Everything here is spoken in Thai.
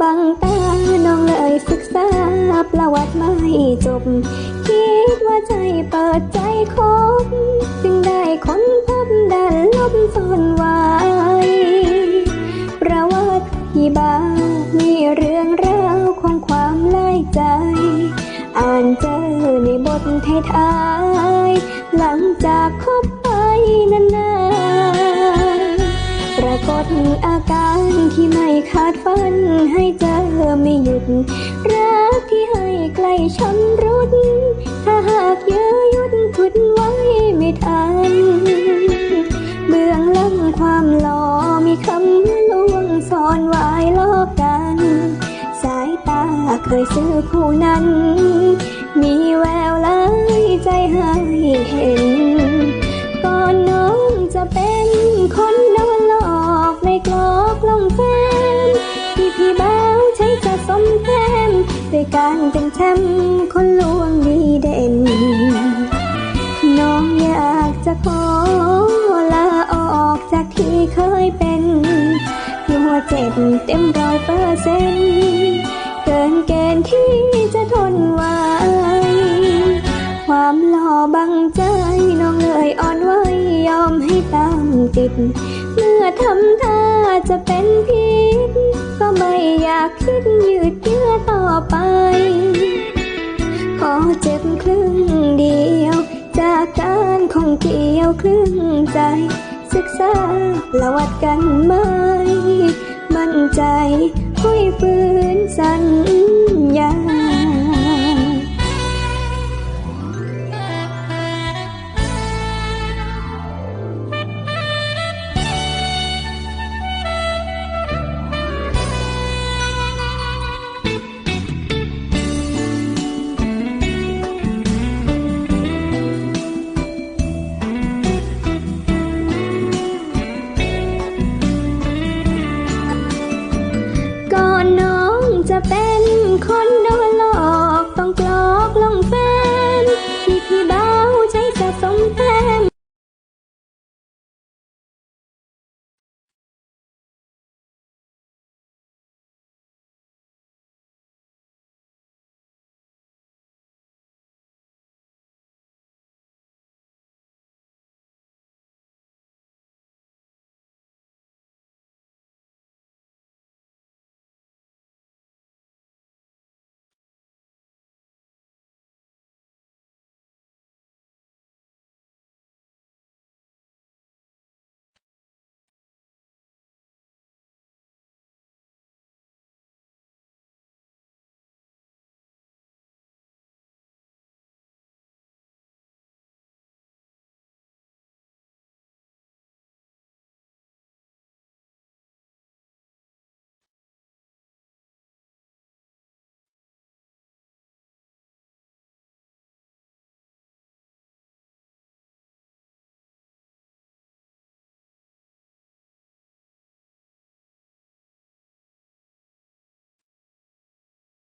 บังตา น้องเลยศึกษาประวัติไม่จบ คิดว่าใจเปิดใจคบจึงได้ค้นพบด้านลบซ่อนไว้ ประวัติที่บ้านมีเรื่องราวของความไล่ใจ อ่านเจอในบทท้ายๆหลังจากคบไปนานๆปรากฏอาการ ที่ไม่คาดฝัน ให้เจอไม่หยุด รักที่ให้ใกล้ช้ำรุด ถ้าหากเยอยุดทุดไว้ไม่ทัน เบื้องหลังความหล่อมีคำลวงซ่อนไว้ลอกกัน สายตาเคยซื้อผู้นั้น มีแววหลายใจให้เห็น ด้วยการเป็นแชมป์คนลวงดีเด่น น้องอยากจะขอลาออกจากที่เคยเป็นที่หัวเจ็บเต็มร้อยเปอร์เซ็นต์เกินเกณฑ์ที่จะทนไหวความหล่อบังใจน้องเลยอ่อนไหวยอมให้ตามติด เมื่อทำท่าจะเป็นพิษก็ไม่อยากคิดยืดเยื้อต่อไป ครึ่งใจ ศึกษาประวัติกันไหม มั่นใจคุยฟื้นสัน খন্ড